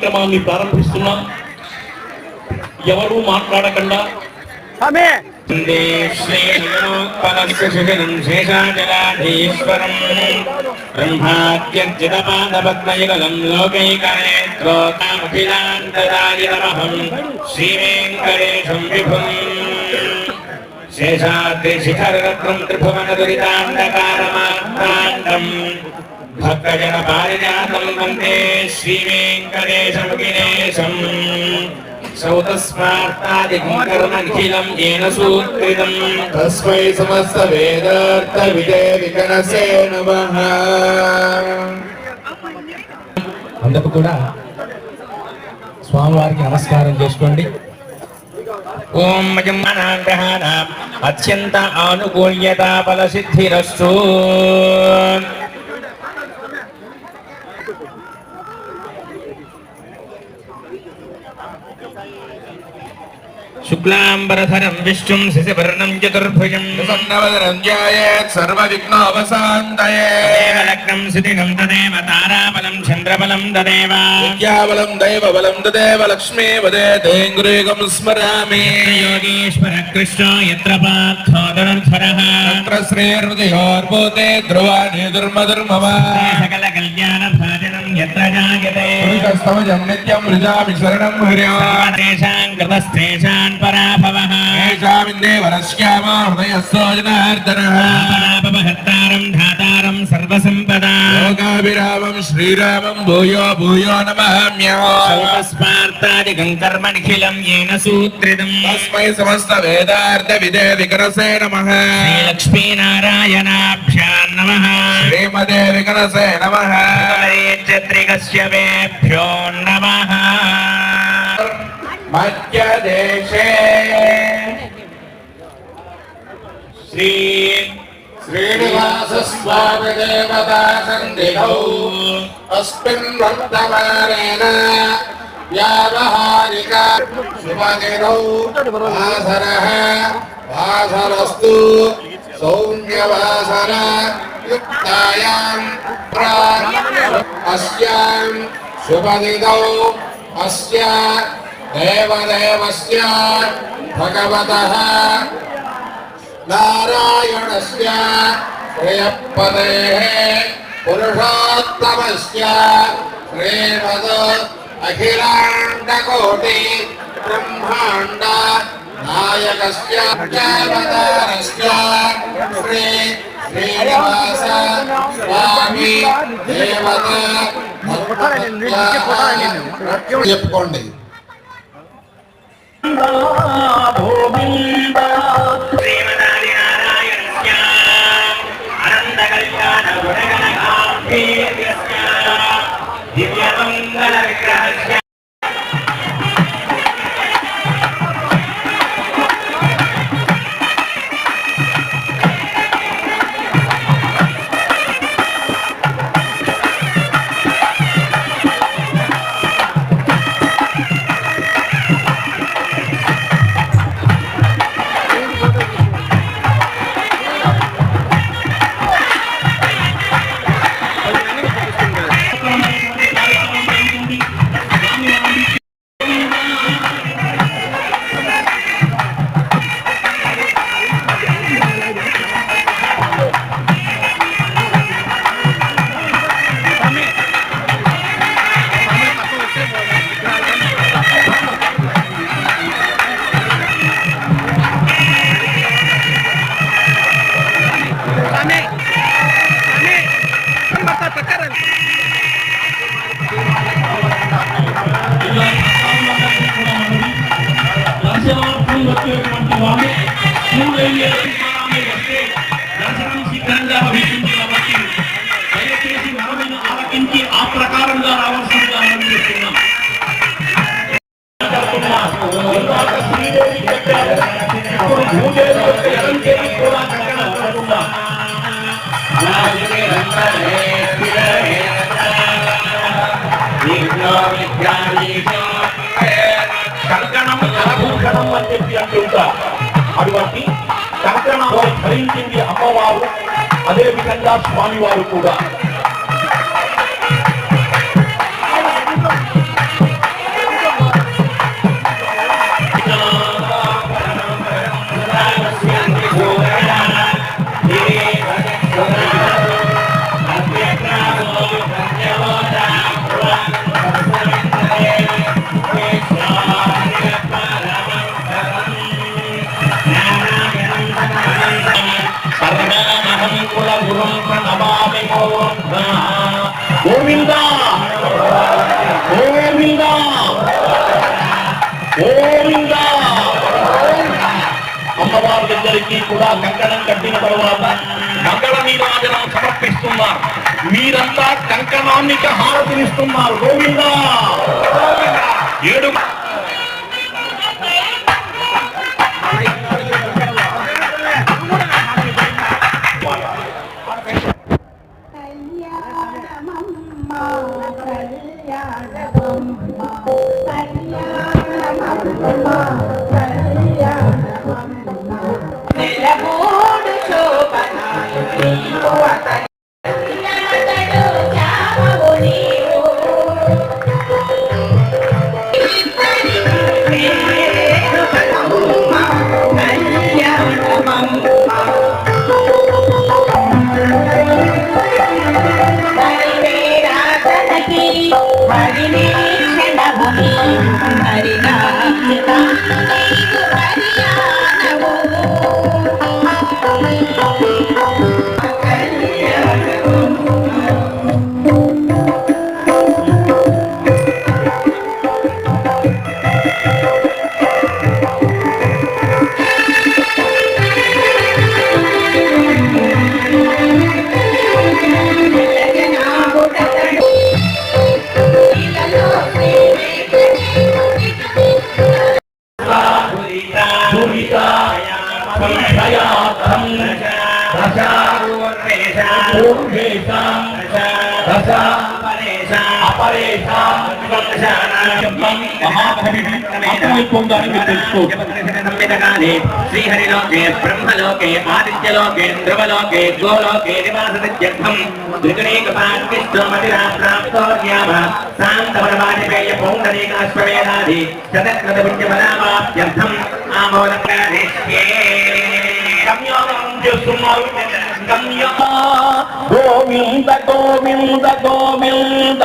కార్యక్రమాన్ని ప్రారంభిస్తున్నాం. ఎవరు మాట్లాడకుండా శేషాచలాధీశ్వరం. బ్రహ్మాద్యర్జితపాదపద్మయుగలం లోకైకనేత్రోకామఖిలాంతదాయనమహం శ్రీవేంకటేశం విభుం. శేషాద్రి శిఖరరత్నం త్రిభువన దురితాండకారమాత్రాండం భక్తజన పారిజాతం వందే శ్రీవేంకటేశముఖిలేశం సౌతస్మార్తాదికం కర్మఖిలం ఏన సూత్రితం తస్మై సమస్త వేదార్థ విజయ వికనసే నమః అందుకు కూడా స్వామివారికి నమస్కారం చేసుకోండి. ఓం అత్యంత ఆనుకూల్యత ఫలసిద్ధిరస్తు శుక్లాంబరధరం విష్ణుం శశివర్ణం చతుర్భుజం. సన్నవదనం ధ్యాయేత్ సర్వవిఘ్నోపశాంతయే. తదేవ లగ్నం సుదినం తదేవ తారాబలం చంద్రబలం తదేవ. విద్యాబలం దైవబలం తదేవ లక్ష్మీ వదే తేంగురేగం స్మరామి. యోగీశ్వర కృష్ణ యత్ర పార్థో ధనుర్ధరః తత్ర శ్రీహృదయోర్భూతే ధ్రువాణి దుర్మధర్మవ సకల కళ్యాణ భాజనం యత్ర జాయతే పురుషస్తమజం నిత్యం మృజామి శరణం హర్యా తేషాం కృతస్తేషాం పరాభవః ఏషామిందేవరస్యామ లోకాభిరామం శ్రీరామం భూయో భూయో నమామ్యా సౌతస్మార్తాదికం కర్మనిఖిలం येन సూత్రితం తస్మై సమస్త వేదార్థ విదే వికరసే నమః. శ్రీలక్ష్మీనారాయణాభ్యాం నమః. శ్రీమదే వికరసే నమః. త్రికశ్యపేభ్యో నమః. మధ్యదేశే. శ్రీ श्रीनिवासस्वामिदेवता सन्निधौ अस्मिन् वर्तमानेन व्यावहारिका शुभगिरौ वासरः सौम्यवासर युक्तायाम् अस्याम् शुभनिधौ अस्य देवदेवस्य भगवतः నారాయణస్య శ్రేయపదే పురుషోత్తమస్య శ్రీమద్ అఖిలాండకోటి బ్రహ్మాండ నాయకస్య దేవతారస్య శ్రీ శ్రీనివాస స్వామి దేవత చెప్పుకోండి। వచ్చేటువంటి వారు మూడు ఏళ్ళకి వస్తే దర్శనం శీఘ్రంగా లభిస్తుంది కాబట్టి దయచేసి మనమైన ఆలకించి ఆ ప్రకారంగా రావాల్సిందిగా మనం చేస్తున్నాం శ్రీదేవి చెప్పారు ఇప్పుడు భూదేవి యొక్క అదే విధంగా స్వామివారు కూడా. అమ్మవారి కూడా కంకణం కట్టిన తర్వాత మంగళ నీరాజనం సమర్పిస్తున్నారు. మీరంతా కంకణానికి హారతినిస్తున్నారు. గోవిందా! ఏడు Hari Hari శ్రీహరిలోకే బ్రహ్మలోకే ఆదిత్యలోకే ధ్రువలోకే గోలోకే నివాసనిత్యర్థం త్రిగుణేకపాత్విష్టోమతిరాప్రాప్తోర్యామ శాంతవరవాణిపేయ పౌండరీకాశ్వవేదాది శతకృత పుణ్యమనామాప్త్యర్థం చేస్తున్నారు గమ్యమా? గోవింద గోవింద గోవింద.